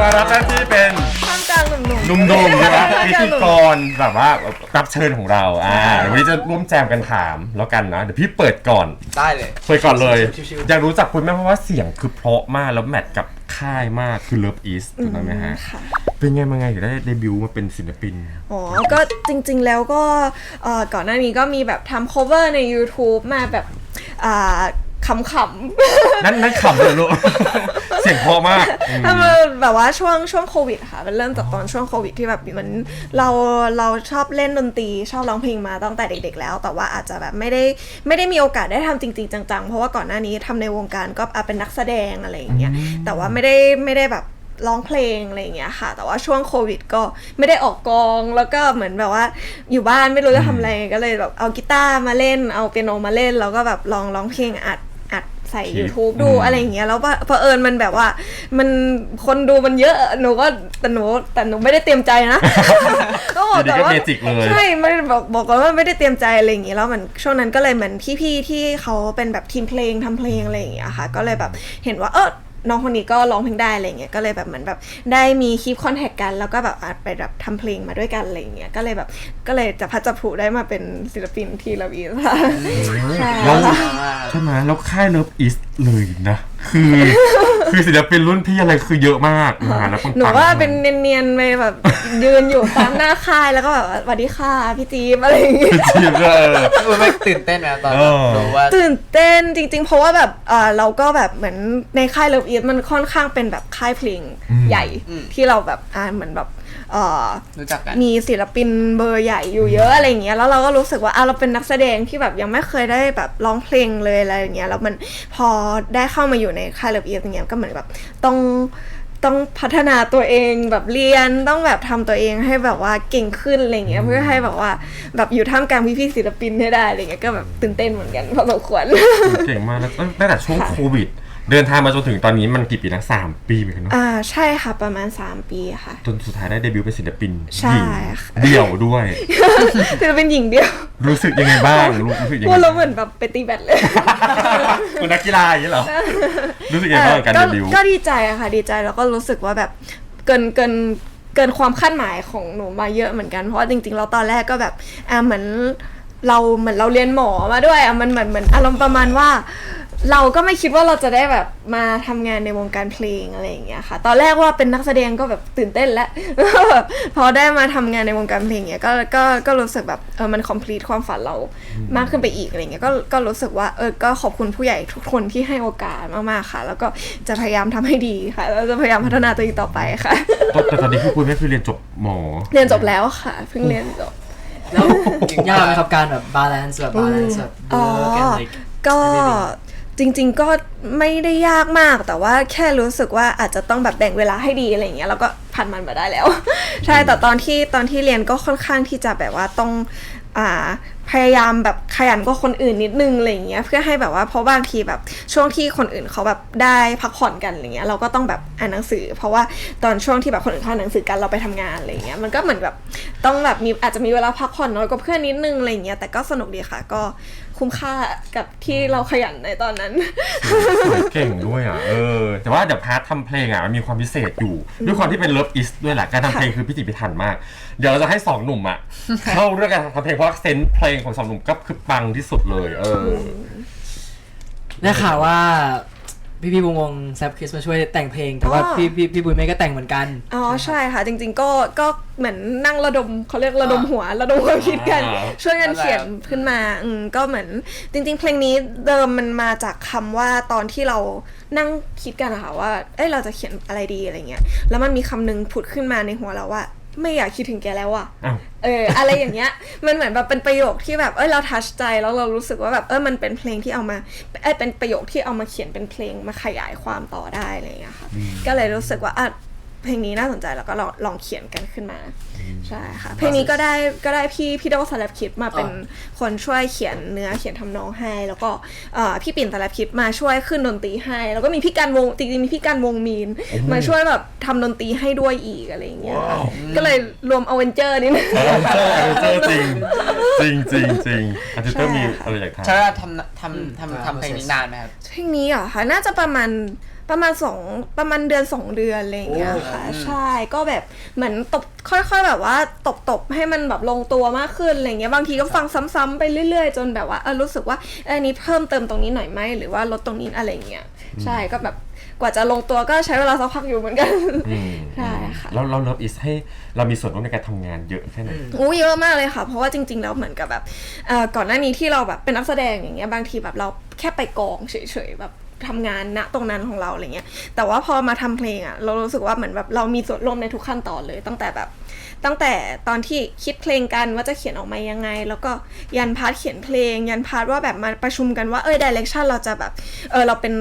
มารับหน้าที่เป็นท่ามกลางหนุ่มๆ หนุ่มๆใช่ไหมท่ามพิกลางธีหนุ่มกรแบบว่ารับเชิญของเราอ่าวันนี้จะร่วมแจมกันถามแล้วกันนะเดี๋ยวพี่เปิดก่อนได้เลย เปิดก่อนเลยชิวๆ อยากรู้จักคุณแม่เพราะว่าเสียงคือเพราะมากแล้วแมทกับค่ายมากคือ Love East ถูกต้องไหมฮะค่ะ เป็นไงมาไงถึงได้เดบิวต์มาเป็นศิลปิน อ๋อ ก็จริงๆแล้วก็เอ่อก่อนหน้านี้ก็มีแบบทำ cover ใน YouTube มาแบบอ่า ขำๆ นั่นนั่นขำเลยลูก เสียงเพราะมากอืม ถ้ามันแบบว่าช่วงช่วงโควิดค่ะ มันเริ่มจากตอนช่วงโควิดที่แบบเหมือนเราเราชอบเล่นดนตรีชอบร้องเพลงมาตั้งแต่เด็ก ๆ แล้ว แต่ว่าอาจจะแบบไม่ได้ไม่ได้มีโอกาสได้ทำจริง ๆ จังๆ เพราะว่าก่อนหน้านี้ทำในวงการก็อะเป็นนักแสดงอะไรอย่างเงี้ยแต่ว่าไม่ได้ไม่ได้แบบร้องเพลงอะไรอย่างเงี้ยค่ะ แต่ว่าช่วงโควิดก็ไม่ได้ออกกองแล้วก็เหมือนแบบว่าอยู่บ้านไม่รู้จะทำอะไรก็เลยแบบเอากีตาร์มาเล่นเอาเปียโนมาเล่นแล้วก็แบบลองร้องเพลงอัดอัด ใส่คลิป YouTube ดูอืมอะไรอย่างเงี้ยแล้วว่าเผอิญมันแบบว่า มันคนดูมันเยอะหนูก็แต่หนูแต่หนูไม่ได้เตรียมใจนะก็บอกอยู่ดีแต่ก็ว่าเมจิกเลย ใช่ไม่ได้บอกบอกก่อนว่าไม่ได้เตรียมใจอะไรอย่างเงี้ยแล้วมันช่วงนั้นก็เลยเหมือนพี่ๆที่เขาเป็นแบบทีมเพลงทำเพลงอะไรอย่างเงี้ยค่ะ ก็เลยแบบเห็นว่าเออ น้องคนนี้ก็ร้องเพลงได้อะไรเงี้ยก็เลยแบบเหมือนแบบได้มีคีปคอนแทคกันแล้วก็แบบอาจไปแบบทำเพลงมาด้วยกันอะไรอย่างเงี้ยก็เลยแบบก็เลยจะพัดจะผูได้มาเป็นศิลปินที่เราอีค่ะใช่แล้วใช่ไหมแล้วค่าย Love East เลยนะ คือ คือศิลปินรุ่นพี่อะไรคือเยอะมากนะฮะแล้วปังๆหนูว่าเป็นเนียนๆไปแบบยืนอยู่ตามหน้าค่ายแล้วก็แบบว่าสวัสดีค่ะพี่จี๊บอะไรอย่างเงี้ย จีบเออคุณไม่ตื่นเต้นไหมตอนเออ รู้ว่า ตื่นเต้นจริง ๆ เพราะว่าแบบเออเราก็แบบเหมือนในค่ายเลิฟอีทมันค่อนข้างเป็นแบบค่ายเพลงอืมใหญ่อืมที่เราแบบอ่าเหมือนแบบเออ รู้จักกันมีศิลปินเบอร์ใหญ่อยู่เยอะอะไรอย่างเงี้ยแล้วเราก็รู้สึกว่าอะเราเป็นนักแสดงที่แบบยังไม่เคยได้แบบร้องเพลงเลยอะไรอย่างเงี้ยแล้วมันพอได้เข้ามาอยู่ในค่ายเลิฟอีทอย่างเงี้ยก็เหมือนแบบต้องต้องพัฒนาตัวเองแบบเรียนต้องแบบทำตัวเองให้แบบว่าเก่งขึ้นอะไรเงี้ยเพื่อให้แบบว่าแบบอยู่ท่ามกลางพี่ๆศิลปินให้ได้อะไรเงี้ยก็แบบตื่นเต้นเหมือนกันพอสมควรเก่งมากแล้วตั้งแต่ช่วงโควิด เดินทางมาจนถึงตอนนี้มันกี่ปีนะสามปีเหมือนกันเนาะอ่าใช่ค่ะประมาณ 3 ปีค่ะ จนสุดท้ายได้เดบิวต์เป็นศิลปินใช่หญิงค่ะ เดี่ยวด้วยคือเป็นหญิงเดียวรู้สึกยังไงบ้างรู้รู้สึกยังพูไงดแล้วเหมือนแบบไปตีแบดเลยคุณนักกีฬาอย่างนี้เหรอรู้สึกยังไงบ้างกับการก็เดบิวต์ ก็ดีใจอะค่ะ ดีใจแล้วก็รู้สึกว่าแบบเกินเกินเกินความคาดหมายของหนูมาเยอะเหมือนกัน เพราะว่าจริงๆเราตอนแรกก็แบบอ่าเหมือนเราเหมือนเราเรียนหมอมาด้วยอะมันเหมือนเหมือนอารมณ์ประมาณว่า เราก็ไม่คิดว่าเราจะได้แบบมาทำงานในวงการเพลงอะไรอย่างเงี้ยค่ะ ตอนแรกว่าเป็นนักแสดงก็แบบตื่นเต้นแล้วแบบพอได้มาทำงานในวงการเพลงเงี้ยก็ก็ก็รู้สึกแบบเออมัน complete ความฝันเรามากขึ้นไปอีกอะไรเงี้ยก็ก็รู้สึกว่าเออก็ขอบคุณผู้ใหญ่ทุกคนที่ให้โอกาสมากๆค่ะ แล้วก็จะพยายามทำให้ดีค่ะแล้วจะพยายามพัฒนาตัวเองต่อไปค่ะแต่ตอนนี้คือคุณแม่คือเรียนจบหมอ เรียนจบแล้วค่ะ เพิ่งเรียนจบแล้วยากไหมครับการแบบบาลานซ์แบบบาลานซ์แบบอ๋อ work and like ก็ everything จริง ๆ ก็ไม่ได้ยากมาก แต่ว่าแค่รู้สึกว่าอาจจะต้องแบบแบ่งเวลาให้ดีอะไรอย่างเงี้ยแล้วก็ผ่านมันมาได้แล้ว ใช่แต่ตอนที่ตอนที่เรียนก็ค่อนข้างที่จะแบบว่าต้องอ่าพยายามแบบขยันกว่าคนอื่นนิดนึงอะไรอย่างเงี้ยเพื่อให้แบบว่าเพราะบางทีแบบช่วงที่คนอื่นเขาแบบได้พักผ่อนกันอะไรเงี้ยเราก็ต้องแบบอ่านหนังสือ เพราะว่าตอนช่วงที่แบบคนอื่นเขาอ่านหนังสือกันเราไปทำงานอะไรเงี้ยมันก็เหมือนแบบต้องแบบมีอาจจะมีเวลาพักผ่อนน้อยกว่าเพื่อนนิดนึงอะไรเงี้ยแต่ก็สนุกดีค่ะก็ คุ้มค่ากับที่เราขยันในตอนนั้น เก่งด้วยอะ เออ แต่ว่าเดี๋ยวพาร์ททำเพลงอะมันมีความพิเศษอยู่ ด้วยความที่เป็นเลิฟอิสด้วยแหละ การทำเพลงคือพิถีพิถันมาก เดี๋ยวเราจะให้สองหนุ่มอะ เข้าเรื่องการทำเพลงเพราะว่าเซนส์เพลงของสองหนุ่มก็คือปังที่สุดเลย เออ ได้ข่าวว่า พี่พี่วงวงแซฟคิสมาช่วยแต่งเพลง แต่ว่าอ๋อ พี่พี่พี่บุญเมย์ก็แต่งเหมือนกัน อ๋อใช่ค่ะ จริง ๆ ก็ก็เหมือนนั่งระดมเขาเรียกระดมหัวระดมความคิดกัน อ่า ช่วยกันเขียนขึ้นมาอืมก็เหมือนจริง ๆ เพลงนี้เดิมมันมาจากคำว่าตอนที่เรานั่งคิดกันอะค่ะว่าเอ้ยเราจะเขียนอะไรดีอะไรเงี้ยแล้วมันมีคำหนึงผุดขึ้นมาในหัวเราว่า ไม่อยากคิดถึงแกแล้วอะอ้าว เออ อะไรอย่างเงี้ย มันเหมือนแบบเป็นประโยคที่แบบ เอ้ยเราทัชใจแล้วเรารู้สึกว่าแบบเออมันเป็นเพลงที่เอามาเอ้ยเป็นประโยคที่เอามาเขียนเป็นเพลงมาขยายความต่อได้อะไรอย่างเงี้ยค่ะ ก็เลยรู้สึกว่าอะ เพลงนี้น่าสนใจแล้วก็ลองลองเขียนกันขึ้นมาใช่ค่ะเพลงนี้ก็ได้ก็ได้พี่พี่โดสลับคิดมาเป็นคนช่วยเขียนเนื้อเขียนทำนองให้ แล้วก็เอ่อพี่ปิ่นสลับคิดมาช่วยขึ้นดนตรีให้ แล้วก็มีพี่การวงจริงๆมีพี่การวงมีน มาช่วยแบบทำดนตรีให้ด้วยอีกอะไรอย่างเงี้ยค่ะก็เลยรวมอเวนเจอร์นิดนึงเออเจอเจอจริงจริงจริงจริงอาจจะต้องมีอะไรอยากถามใช้เวลาทำทำอืมทำทำเพลงนี้นานไหมครับเพลงนี้เหรอคะน่าจะประมาณ ปประมาณสองประมาณเดือนสองเดือนอะไรอย่างเงี้ยค่ะ ใช่ก็แบบเหมือนตบค่อยๆแบบว่าตบตบๆให้มันแบบลงตัวมากขึ้นอะไรเงี้ยบางทีก็ฟังซ้ำๆไปเรื่อย ๆ จนแบบว่าเออรู้สึกว่าเอออันนี้เพิ่มเติมตรงนี้หน่อยไหมหรือว่าลดตรงนี้อะไรเงี้ยใช่ก็แบบกว่าจะลงตัวก็ใช้เวลาสักพักอยู่เหมือนกันอืมใช่ค่ะแล้วเราเลิฟอิสให้เรามีส่วนร่วมในการทำงานเยอะแค่ไหนอู้เยอะมากเลยค่ะ เพราะว่าจริง ๆ แล้วเหมือนกับแบบเอ่อก่อนหน้านี้ที่เราแบบเป็นนักแสดงอย่างเงี้ยบางทีแบบเราแค่ไปกองเฉยๆแบบ ทำงานณตรงนั้นของเราอะไรเงี้ย แต่ว่าพอมาทำเพลงอะเรารู้สึกว่าเหมือนแบบเรามีส่วนร่วมในทุกขั้นตอนเลย ตั้งแต่แบบ ตั้งแต่ตอนที่คิดเพลงกันว่าจะเขียนออกมายังไง แล้วก็ยันพาร์ทเขียนเพลง ยันพาร์ทว่าแบบมาประชุมกันว่าเออดิเรกชันเราจะแบบเออเราเป็น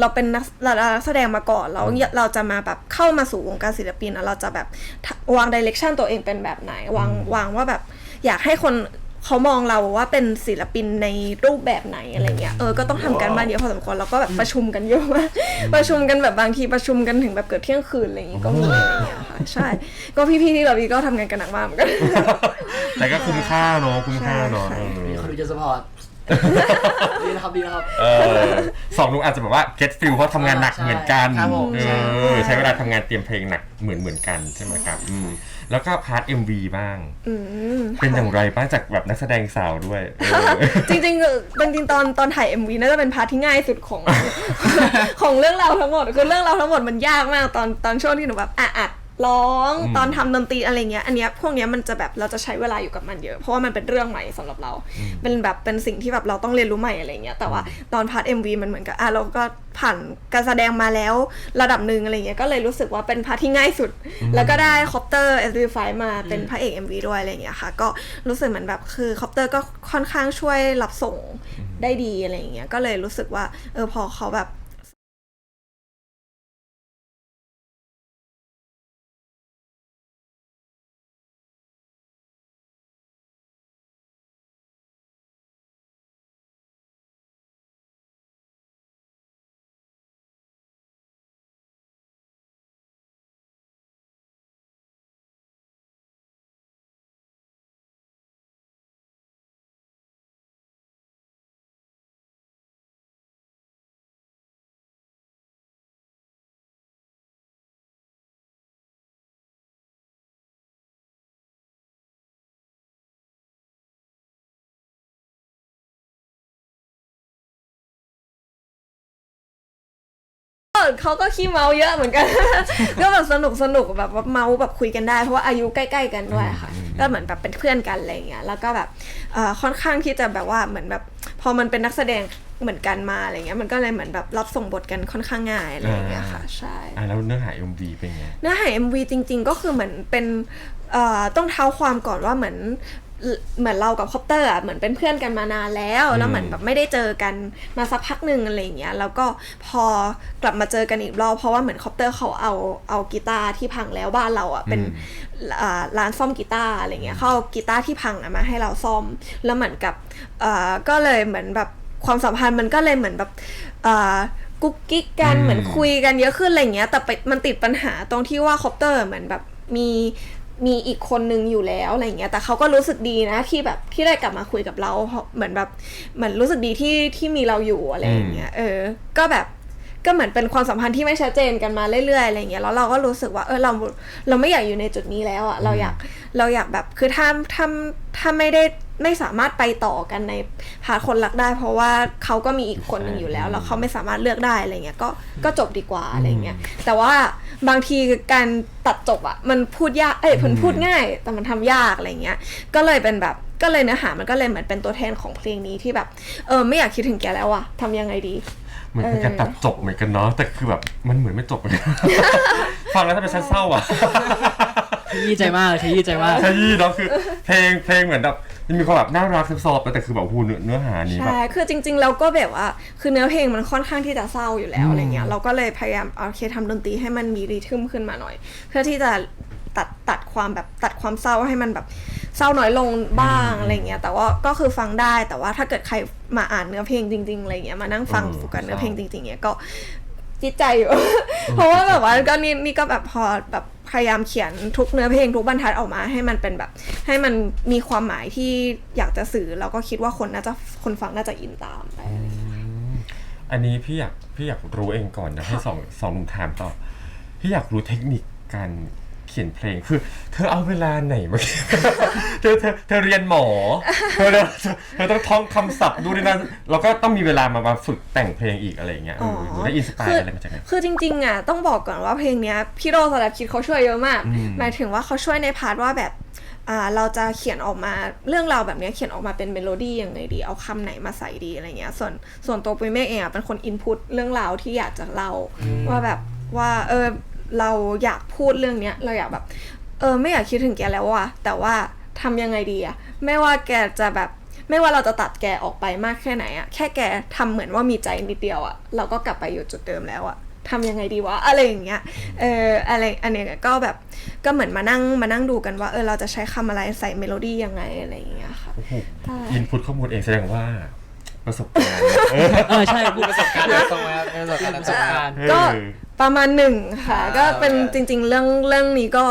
เราเป็นนักนักแสดงมาก่อนแล้วเราจะมาแบบเข้ามาสู่วงการศิลปินอะเราจะแบบวางดิเรกชันตัวเองเป็นแบบไหนวางวางว่าแบบอยากให้คน เขามองเราว่าเป็นศิลปินในรูปแบบไหนอะไรเงี้ยเออก็ต้องทำการบ้านเยอะพอสมควรแล้วก็แบบประชุมกันเยอะมากประชุมกันแบบบางทีประชุมกันถึงแบบเกือบเที่ยงคืนอะไรอย่างงี้ก็มีอะไรเงี้ยค่ะใช่ ก็พี่ๆที่เราพี่ก็ทำงานกันหนักมากเหมือนกัน แต่ก็คุ้มค่าเนาะคุ้มค่าเนาะใช่ เออมีคนดูจะสปอร์ต ดีนะครับดีนะครับ เออสองหนุ่มอาจจะแบบว่า get feel เพราะทำงานหนักใช่เหมือนกันครับผม เอใช่อใช้เวลาทำงานเตรียมเพลงหนักเหมือนเหมือนกันใช่ไหมครับอืมแล้วก็พาร์ท MV บ้าง อืม เป็นอย่างไรบ้างจากแบบนักแสดงสาวด้วยเออ จริงๆเออจริงๆตอนตอนถ่าย MV น่าจะเป็นพาร์ทที่ง่ายสุดของ ของเรื่องราวทั้งหมด คือเรื่องราวทั้งหมดมันยากมากตอนตอนช่วงที่หนูแบบอะอัด ร้องอืมตอนทำดนตรีอะไรเงี้ยอันเนี้ยพวกเนี้ยมันจะแบบเราจะใช้เวลาอยู่กับมันเยอะเพราะว่ามันเป็นเรื่องใหม่สำหรับเรา เป็นแบบเป็นสิ่งที่แบบเราต้องเรียนรู้ใหม่อะไรเงี้ยแต่ว่าตอนพาร์ท MV มันเหมือนกับอะเราก็ผ่านการแสดงมาแล้วระดับหนึ่งอะไรเงี้ยก็เลยรู้สึกว่าเป็นพาร์ทที่ง่ายสุด แล้วก็ได้คอปเตอร์ s อ f มาเป็นพระเอก MV ด้วยอะไรเงี้ยค่ะ ก็รู้สึกเหมือนแบบคือคอปเตอร์ก็ค่อนข้างช่วยรับส่งได้ดีอะไรเงี้ยก็เลยรู้สึกว่าเออพอเขาแบบ เขาก็ขี้เมาเยอะเหมือนกัน ก็แบบสนุกสนุกแบบว่าเมาแบบคุยกันได้เพราะว่าอายุใกล้ ๆ กันด้วยค่ะ ก็เหมือนแบบเป็นเพื่อนกันอะไรเงี้ยแล้วก็แบบเอ่อค่อนข้างที่จะแบบว่าเหมือนแบบพอมันเป็นนักแสดงเหมือนกันมาอะไรเงี้ยมันก็เลยเหมือนแบบรับส่งบทกันค่อนข้างง่ายอะไรเงี้ยค่ะใช่อะแล้วเนื้อหา MV เป็นไงเนื้อหา MV จริง ๆ ก็คือเหมือนเป็นเอ่อต้องเท้าความก่อนว่าเหมือน เหมือนเรากับคอปเตอร์อะเหมือนเป็นเพื่อนกันมานานแล้ว แล้วเหมือนแบบไม่ได้เจอกันมาสักพักหนึ่งอะไรอย่างเงี้ยแล้วก็พอกลับมาเจอกันอีกรอบเพราะว่าเหมือนคอปเตอร์เขาเอาเอากีตาร์ที่พังแล้วบ้านเราอะเป็นอ่าร้านซ่อมกีตาร์อะไรเงี้ยเขาเอากีตาร์ที่พังอะมาให้เราซ่อม แล้วเหมือนกับอ่าก็เลยเหมือนแบบความสัมพันธ์มันก็เลยเหมือนแบบอ่ากุ๊กกิ๊กกันอืมเหมือนคุยกันเยอะขึ้นอะไรเงี้ยแต่ไปมันติดปัญหาตรงที่ว่าคอปเตอร์เหมือนแบบมี มีอีกคนนึงอยู่แล้วอะไรเงี้ย แต่เขาก็รู้สึกดีนะที่แบบที่ได้กลับมาคุยกับเราเพราะเหมือนแบบเหมือนรู้สึกดีที่ที่มีเราอยู่อะไรอย่างเงี้ยเออ ก็แบบ ก็เหมือนเป็นความสัมพันธ์ที่ไม่ชัดเจนกันมาเรื่อยๆอะไรเงี้ยแล้วเราก็รู้สึกว่าเออเราเราไม่อยากอยู่ในจุดนี้แล้วอะ่ะเราอยากเราอยากแบบคือถ้าถ้าถ้าไม่ได้ไม่สามารถไปต่อกันในพาร์ทคนรักได้ เพราะว่าเขาก็มีอีกคนหนึ่งอยู่แล้วแล้วเขาไม่สามารถเลือกได้อะไรเงี้ยก็ก็จบดีกว่าอะไรเงี้ยแต่ว่าบางทีการตัดจบอะ่ะมันพูดยากเอ้ยมันพูดง่าย แต่มันทำยากอะไรเงี้ยก็เลยเป็นแบบก็เลยเนื้อหามันก็เลยเหมือนเป็นตัวแทนของเพลงนี้ที่แบบเออไม่อยากคิดถึงแกแล้วอะทำยังไงดี เหมือนเป็นการตัดจบเหมือนกันเนาะแต่คือแบบมันเหมือนไม่จบเลย ฟังแล้วถ้าเป็นฉันเศร้าอะขยี้ใจมากขยี้ใจมากใช่ยี่เนาะคือเพลงเพลงเหมือนแบบมันมีความแบบน่ารักซอฟต์ๆแต่คือแบบโอ้โหเนื้อเนื้อหานี้แบบใช่คือจริง ๆ เราก็แบบว่าคือเนื้อเพลงมันค่อนข้างที่จะเศร้าอยู่แล้วอืมอะไรเงี้ยเราก็เลยพยายามเอาโอเคทำดนตรีให้มันมีรีทึมขึ้นมาหน่อย เพื่อที่จะตัดตัดความแบบตัดความเศร้าให้มันแบบ เศร้าน้อยลงบ้างอะไรเงี้ยแต่ว่าก็คือฟังได้แต่ว่าถ้าเกิดใครมาอ่านเนื้อเพลงจริงๆอะไรเงี้ยมานั่งฟังอืมโฟกัสเนื้อเพลงจริงๆเนี้ยก็จิตใจอยู่ เพราะว่าแบบว่าก็นี่นี่ก็แบบพอแบบพยายามเขียนทุกเนื้อเพลงทุกบรรทัดออกมาให้มันเป็นแบบ ให้มันมีความหมายที่อยากจะสื่อแล้วก็คิดว่าคนน่าจะคนฟังน่าจะอินตามไปอะไรเงี้ยไออันนี้พี่อยากพี่อยากรู้เองก่อนนะให้สองสองหนุ่มถามต่อพี่อยากรู้เทคนิคการ เขียนเพลงคือ เธอเอาเวลาไหนมาเขียนเธอเธอเธอเรียนหมอเธอเธอเธอต้องท่องคำศัพท์ดูด้วยนะแล้วก็ต้องมีเวลามามาฝึกแต่งเพลงอีกอะไรอย่างเงี้ยเออหนูได้อินสปายอะไรมาจากไหน คือจริงๆอะต้องบอกก่อนว่าเพลงเนี้ยพี่โรสลัดคิดเขาช่วยเยอะมาก อืม หมายถึงว่าเขาช่วยในพาร์ทว่าแบบอ่าเราจะเขียนออกมาเรื่องราวแบบเนี้ยเขียนออกมาเป็นเมโลดี้ยังไงดี เอาคำไหนมาใส่ดีอะไรเงี้ยส่วนส่วนตัวปุ้ยเมฆเองอะเป็นคนอินพุตเรื่องราวที่อยากจะเล่าว่าแบบว่าเออ เราอยากพูดเรื่องเนี้ยเราอยากแบบ เออไม่อยากคิดถึงแกแล้วว่ะแต่ว่าทำยังไงดีอะไม่ว่าแกจะแบบไม่ว่าเราจะตัดแกออกไปมากแค่ไหนอะแค่แกทำเหมือนว่ามีใจนิดเดียวอะเราก็กลับไปอยู่จุดเดิมแล้วอะทำยังไงดีวะอะไรอย่างเงี้ยเอออะไรอันเนี้ยก็แบบก็เหมือนมานั่งมานั่งดูกันว่าเออเราจะใช้คำอะไรใส่เมโลดี้ยังไงอะไรอย่างเงี้ยค่ะโอ้โหใช่อินพุตข้อมูลเองแสดงว่าประสบการณ์เออเออใช่พูดประสบการณ์ตรงไหมครับประสบการณ์ประสบการณ์ก็ ประมาณหนึ่งค่ะ อ่า ก็เป็นโอเคจริง ๆ เรื่องเรื่องนี้ก็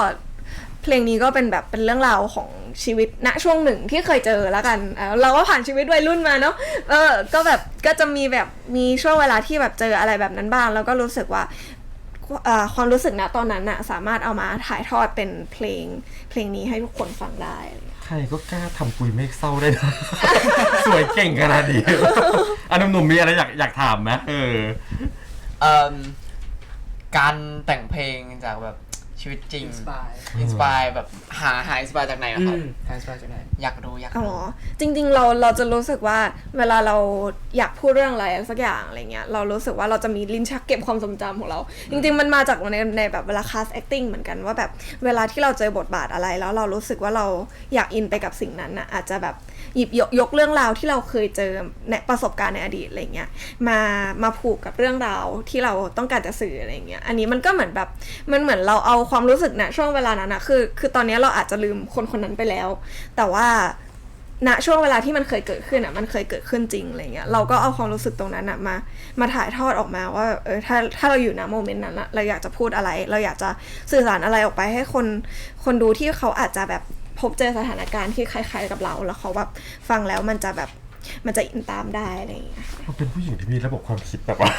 เพลงนี้ก็เป็นแบบเป็นเรื่องราวของชีวิตณช่วงหนึ่งที่เคยเจอแล้วกันเอ่อเราก็ผ่านชีวิตวัยรุ่นมาเนาะเออก็แบบก็จะมีแบบมีช่วงเวลาที่แบบเจออะไรแบบนั้นบ้าง แล้วก็รู้สึกว่าเอ่อความรู้สึกณตอนนั้นอะสามารถเอามาถ่ายทอดเป็นเพลงเพลงนี้ให้ทุกคนฟังได้อะไรอย่างเงี้ยใครก็กล้าทำปุยเมฆเศร้าได้นะ สวยเก่งขนาดนี้ อันหนุ่มๆมีอะไรอยากอยากถามไหมเออ เอิ่ม การแต่งเพลงจากแบบ ชีวิตจริง Inspire อินสปายแบบหาหาอินสปายจากไหนอะครับหายสบายจากไหน อยากรู้อยากอ๋อรู้จริงๆเราเราจะรู้สึกว่าเวลาเราอยากพูดเรื่องอะไรสักอย่างอะไรเงี้ยเรารู้สึกว่าเราจะมีลิ้นชักเก็บความทรงจำของเรา จริง ๆ มันมาจากในในแบบเวลา cast acting เหมือนกันว่าแบบเวลาที่เราเจอบทบาทอะไร แล้วเรารู้สึกว่าเราอยากอินไปกับสิ่งนั้นน่ะอาจจะแบบหยิบยกยกเรื่องราวที่เราเคยเจอในประสบการณ์ในอดีตอะไรเงี้ยมามาผูกกับเรื่องราวที่เราต้องการจะสื่ออะไรเงี้ยอันนี้มันก็เหมือนแบบมันเหมือนเราเอาความรู้สึกนะช่วงเวลานั้นนะคือ คือตอนนี้เราอาจจะลืมคนคนนั้นไปแล้ว แต่ว่าณช่วงเวลาที่มันเคยเกิดขึ้นอะมันเคยเกิดขึ้นจริงอะไรเงี้ยเราก็เอาความรู้สึกตรงนั้นอะมามาถ่ายทอดออกมาว่าเออถ้าถ้าเราอยู่ณโมเมนต์นั้นอะเราอยากจะพูดอะไร เราอยากจะสื่อสารอะไรออกไปให้คนคนดูที่เขาอาจจะแบบพบเจอสถานการณ์ที่คล้ายๆกับเรา แล้วเขาแบบฟังแล้วมันจะแบบมันจะอินตามได้อะไรอย่างเงี้ยราเป็นผู้หญิงที่มีระบบความคิดแบบว่า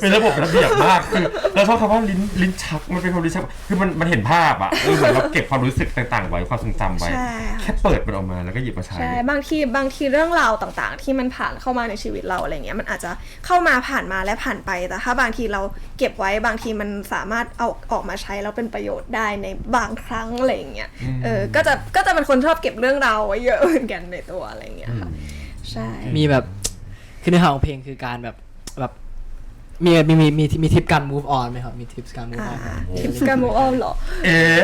เป็นระบบระเบียบมากคือเราชอบคำว่าลิ้นลิ้นชักมันเป็นความลิ้นชัก คือมันมันเห็นภาพอะเออเหมือนเราเก็บความรู้สึกต่างๆ ไว้ความทรงจำไว้ ใช่ค่ะ แค่เปิดมันออกมาแล้วก็หยิบมาใช้ ใช่บางทีบางทีเรื่องราวต่างๆ ที่มันผ่านเข้ามาในชีวิตเราอะไรเงี้ยมันอาจจะเข้ามาผ่านมาและผ่านไปแต่ถ้าบางทีเราเก็บไว้บางทีมันสามารถเอาออกมาใช้แล้วเป็นประโยชน์ได้ในบางครั้งอะไรอย่างเงี้ยเออก็จะก็จะเป็นคนชอบเก็บเรื่องราวไว้เยอะเหมือนกันในตัวอะไรเงี้ยค่ะใช่ มีแบบ คือเนื้อหาของเพลงคือการแบบแบบมีมีมีมีมีทิปการ move on ไหมครับ มีทิปการ move อ่า on ทิปส์การมูออฟเหรอ เอ๊ะ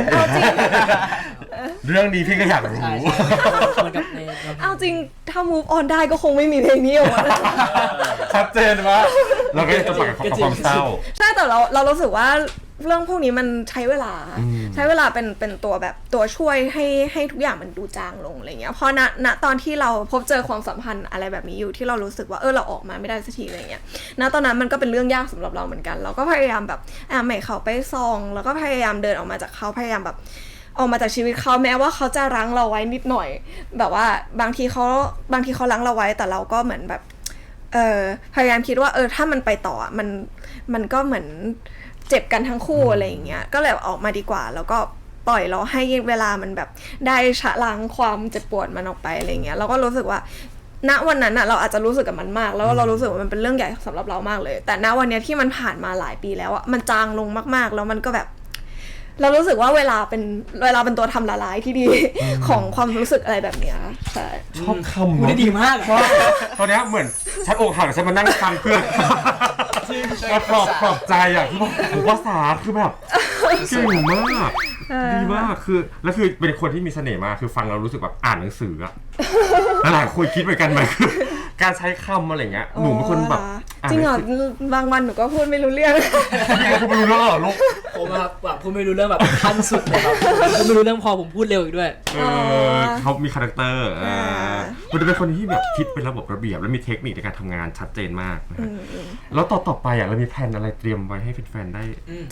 เรื่องนี้พี่ก็อยากรู้ ใช่ใช่เหมือนกับในเอาจริง ถ้า move on ได้ก็คงไม่มีเพลงนี้ออกมา ชัดเจนว่าเราก็จะปล่อยกับความเศร้า ใช่แต่เราเรารู้สึกว่า เรื่องพวกนี้มันใช้เวลาอืมใช้เวลาเป็นเป็นตัวแบบตัวช่วยให้ให้ทุกอย่างมันดูจางลงอะไรเงี้ยเพราะณณตอนที่เราพบเจอความสัมพันธ์อะไรแบบนี้อยู่ที่เรารู้สึกว่าเออเราออกมาไม่ได้สักทีอะไรเงี้ยณตอนนั้นมันก็เป็นเรื่องยากสำหรับเราเหมือนกัน เราก็พยายามแบบอ่าใหม่เขาไปซอง แล้วก็พยายามเดินออกมาจากเขาพยายามแบบออกมาจากชีวิตเขาแม้ว่าเขาจะรั้งเราไว้นิดหน่อย แบบว่าบางทีเขาบางทีเขารั้งเราไว้แต่เราก็เหมือนแบบเออพยายามคิดว่าเออถ้ามันไปต่ออะมันมันก็เหมือน เจ็บกันทั้งคู่อะไรอย่างเงี้ยก็เลยออกมาดีกว่า แล้วก็ปล่อยเราให้เวลามันแบบได้ชะล้างความเจ็บปวดมันออกไปอะไรเงี้ยเราก็รู้สึกว่าณวันนั้นอะเราอาจจะรู้สึกกับมันมาก แล้วเรารู้สึกว่ามันเป็นเรื่องใหญ่สำหรับเรามากเลย แต่ณวันเนี้ยที่มันผ่านมาหลายปีแล้วอะมันจางลงมากๆ แล้วมันก็แบบ เรารู้สึกว่าเวลาเป็นเวลาเป็นตัวทำละลายที่ดีของความรู้สึกอะไรแบบเนี้ยใช่ชอบคำพูดได้ดีมากชอบตอนเนี้ยเหมือนฉันอกหักฉันมานั่งฟังเพื่อน มาปลอบปลอบใจอะคือแบบโอ้โหภาษาคือแบบ เก่งมากดีมากคือแล้วคือเป็นคนที่มีเสน่ห์มากคือฟังเรารู้สึกแบบอ่านหนังสืออะแล้วหลายคนคิดเหมือนกันไหมคือการใช้คำอะไรเงี้ยหนูเป็นคนแบบอ่านจริงเหรอนัสืบางวันหนูก็พูดไม่รู้เรื่องพี่ก็ไม่รู้เรื่องหรอลูกผมอะแบบพูดไม่รู้เรื่องแบบขั้นสุดเลยครับพูดไม่รู้เรื่องพอผมพูดเร็วอีกด้วยเออเขามีคาแรคเตอร์อ่ามันจะเป็นคนที่แบบคิดเป็นระบบระเบียบ และมีเทคนิคในการทำงานชัดเจนมากนะฮะแล้วต่อต่อไปอะเรามีแผนอะไรเตรียมไว้ให้แฟนๆได้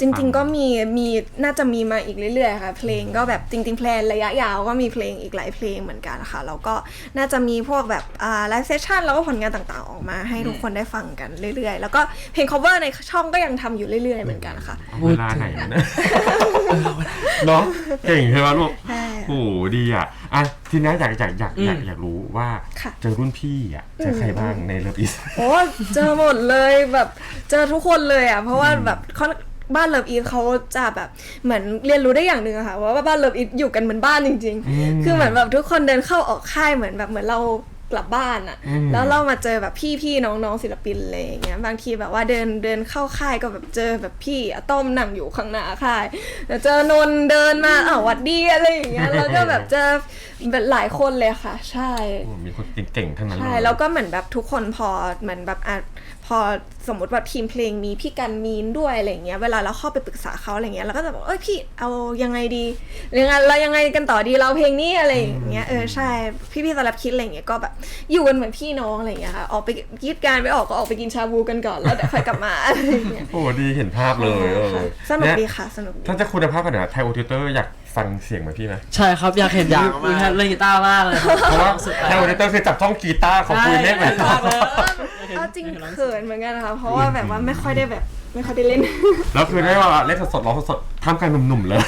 จริง ๆ ก็มีมีน่าจะมีมาอีกเรื่อยๆค่ะ เพลงก็แบบจริงๆแพลนระยะยาวก็มีเพลงอีกหลายเพลงเหมือนกันค่ะแล้วก็น่าจะมีพวกแบบอ่าไลฟ์เซสชั่นเราแล้วก็ผลงานต่างๆออกมา ให้ทุกคนได้ฟังกันเรื่อยๆ แล้วก็เพลง cover ในช่องก็ยังทำอยู่เรื่อยๆเหมือนกันค่ะเอาเวลาไหนนะเนาะเก่งใช่ไหมลูกใช่โอ้โหดีอะอะทีนี้อยากอยากอยากอยากอืมอยากรู้ว่าค่ะเจอรุ่นพี่อะเจอใครบ้างในเลิฟอีสโอ้เจอหมดเลยแบบเจอทุกคนเลยอะเพราะว่าแบบเขา บ้านเลิฟอีทเขาจะแบบเหมือนเรียนรู้ได้อย่างหนึ่งอะค่ะว่าบ้านเลิฟอีทอยู่กันเหมือนบ้านจริงอืมๆคือเหมือนแบบทุกคนเดินเข้าออกค่ายเหมือนแบบเหมือนเรากลับบ้านอะอืมแล้วเรามาเจอแบบพี่ๆน้องๆศิลปินอะไรอย่างเงี้ยบางทีแบบว่าเดินเดินเข้าค่ายก็แบบเจอแบบพี่อะต้อมนั่งอยู่ข้างหน้าค่ายแล้วเจอนนท์เดินมาอ้าวหวัดดีอะไรอย่างเงี้ยแล้วก็แบบเจอแบบหลายคนเลยค่ะ ใช่โอ้มีคนเก่งๆทั้งนั้นเลยใช่แล้วก็เหมือนแบบทุกคนพอเหมือนแบบอะ พอสมมติว่าทีมเพลงมีพี่กันมีนด้วยอะไรเงี้ยเวลาเราเข้าไปปรึกษาเขาอะไรเงี้ยเราก็จะบอกเอ้ยพี่เอายังไงดียังไงเรายังไงกันต่อดีเราเพลงนี้อะไรอย่างเงี้ยเออใช่พี่พี่ๆสำหรับคิดอะไรเงี้ยก็แบบอยู่กันเหมือนพี่น้องอะไรเงี้ยค่ะออกไปกีดการไปออกก็ออกไปกินชาบูกันก่อนแล้วเดี๋ยวค่อยกลับมาอะไรอย่างเงี้ยโอ้ดีเห็นภาพเลยเออสนุกดีเยค่ะสนุกดีถ้าจะคุณภาพขนาดไทยโอทิวเตอร์อยาก ฟังเสียงไหมพี่ไหมใช่ครับ อยากเห็นอยากมีแพทเล่นกีตาร์มากเลยครับเพราะว่าไทยโอทิวเตอร์คือจับช่องกีตาร์ของคุณเมฆใช่แบบมากเลยเอาจริงเขินเหมือนกันนะคะเพราะว่าแบบว่าไม่ค่อยได้แบบ ไม่ค่อยได้เล่น แล้วคือได้ว่าเล่นสดๆร้องสดๆท่ามกลางหนุ่มๆเลย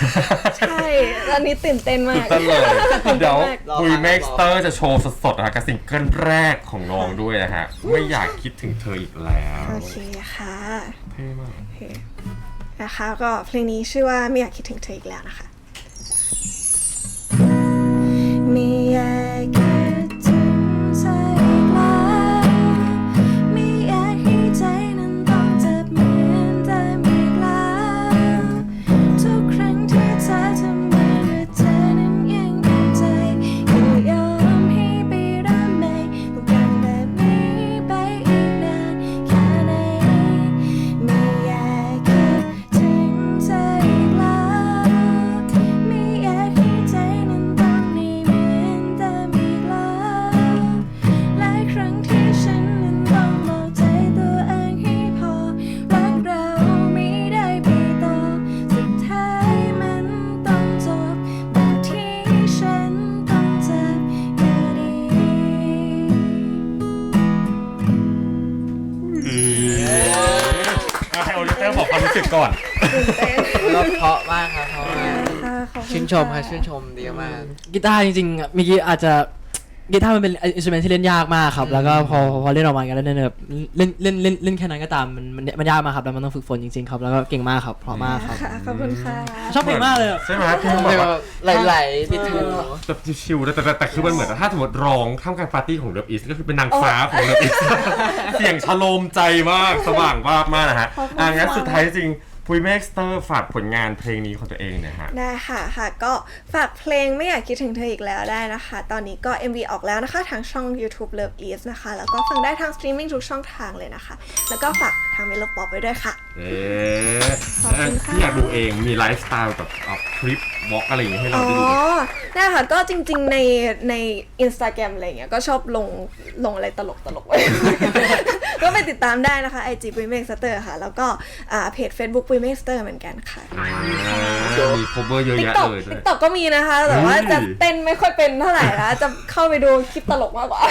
ใช่อันนี้ตื่นเต้นมากตื่นเต้นเลยเดี๋ยวรอฟังคุยเมกสเตอร์จะโชว์สดๆนะคะกับซิงเกิลแรกของน้องด้วยนะฮะไม่อยากคิดถึงเธออีกแล้วโอเคค่ะเท่มากโอเคนะคะก็เพลงนี้ชื่อว่าไม่อยากคิดถึงเธออีกแล้วนะคะ กความรู้สึกก่อนแล้วเพราะมากครับเพราะมากค่ะขอบคุณชื่นชมครับชื่นชมดีมากกีตาร์จริงๆอะเมื่อกี้อาจจะ กีตาร์มันเป็นอินสตูเมนที่เล่นยากมากครับ แล้วก็พอพอเล่นออกมากันแล้วเนี่ยแบบเล่นเล่นเล่นเล่นแค่นั้นก็ตามมันมันมันยากมากครับแล้วมันต้องฝึกฝนจริงๆครับ แล้วก็เก่งมากครับเพราะมากครับค่ะขอบคุณค่ะ ชอบเพลงมากเลยอะ ใช่ไหมเพลงๆแบบว่าไหลๆติดหูแบบชิวๆแต่แต่แต่คือมันเหมือนถ้าสมมติร้องท่ามกลางปาร์ตี้ของเลิฟอีสก็คือเป็นนางฟ้าของเลิฟอีส เสียงชโลมใจมากสว่างวาบมากนะฮะขอบคุณอะงั้นค่ะ สุดท้ายจริง พุยเมกสเตอร์ฝากผลงานเพลงนี้ของตัวเองหนะฮะ ได้ค่ะค่ะก็ฝากเพลงไม่อยากคิดถึงเธออีกแล้วได้นะคะ ตอนนี้ก็ MV ออกแล้วนะคะ ทางช่อง YouTube Love East นะคะ แล้วก็ฟังได้ทางสตรีมมิ่งทุกช่องทางเลยนะคะ แล้วก็ฝากทางเมโลป๊อปไว้ด้วยค่ะ เอ๊ะขอบคุณค่ะ ที่อยากดูเองมีไลฟ์สไตล์แบบเอาคลิปวอล์กอะไรอย่างเงี้ยให้เราอ๋อได้ดูไหมได้ค่ะก็จริงๆในใน Instagram อะไรเงี้ยก็ชอบลงลงอะไรตลกตลกๆไว้ ก็ไปติดตามได้นะคะ IG ปุยเมกสเตอร์ค่ะ แล้วก็อ่าเพจ Facebook ปุยเมกสเตอร์เหมือนกันค่ะมี cover เยอะติ๊กแยะต็อกเลยด้วติ๊ยกต็อกก็มีนะคะ แต่ว่าเฮ้ยจะเต้นไม่ค่อยเป็นเท่าไหร่นะจะเข้าไปดูคลิปตลกมากกว่า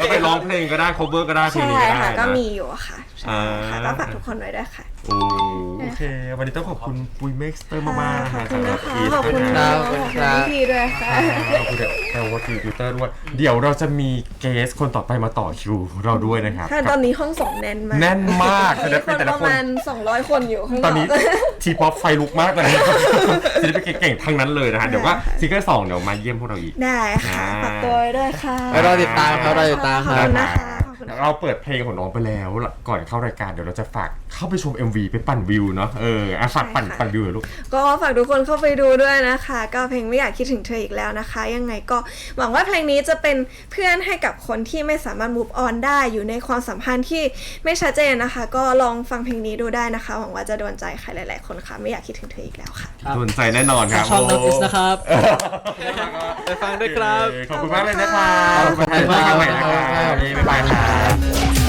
ก็ไปร้องเพลงก็ได้ cover ก็ได้เพลงใช่นี้ก็ได้ค่ะนะก็มีอยู่ค่ะใช่ค่ะอ่า ก็ฝากทุกคนไว้ด้วยค่ะ โอ้โอเค วันนี้ต้องขอบคุณปุยเมกสเตอร์มากๆนะขอฮะบคุณนะคะสำหขอบคุณอีสนะด้วยขนะอบคุณพี่ด้วยค่ะขอบคุณแอลวอตติวเตอร์ด้วย เดี๋ยวเราจะมีเกสคนต่อไปมาต่อคิวเราด้วยนะครับ ค่ะตอนนี้ห้องส่งแน่นมากแน่นมากแสดมีงคเป็นนแต่ปละระคน มาณ 200 คนอยู่ข้างนตออนนี้กทีป๊อปไฟลุกมากเลยศิลปินเก่งๆทั้งนั้นเลยนะฮะ เดี๋ยวว่าซิงเกิลสองเดี๋ยวมาเยี่ยมพวกเราอีก ได้ค่ะอ่าฝากตัวไว้ด้วยค่ะ แล้วรอติดตามครับรอติดตามขคอบรับ คุณนะคะขอบคุณค่ะ เราเปิดเพลงของน้องไปแล้วก่อนเข้ารายการเดี๋ยวเราจะฝากเข้าไปชม MV ไปปั่นวิวเนาะเอออะฝากปั่นใช่ค่ะปั่นวิวหน่อยลูกก็ฝากทุกคนเข้าไปดูด้วยนะคะ ก็เพลงไม่อยากคิดถึงเธออีกแล้วนะคะ ยังไงก็หวังว่าเพลงนี้จะเป็นเพื่อนให้กับคนที่ไม่สามารถ move on ได้อยู่ในความสัมพันธ์ที่ไม่ชัดเจนนะคะ ก็ลองฟังเพลงนี้ดูได้นะคะ หวังว่าจะโดนใจใครหลายๆคนค่ะ ไม่อยากคิดถึงเธออีกแล้วค่ะครับโดนใจแน่นอนครับช่อง Love Is นะครับไปฟังด้วยครับขอบคุณมากเลยนะครับขอบคุณมากขอบคุณมากเลยนะครับบ๊ายบายครับ life.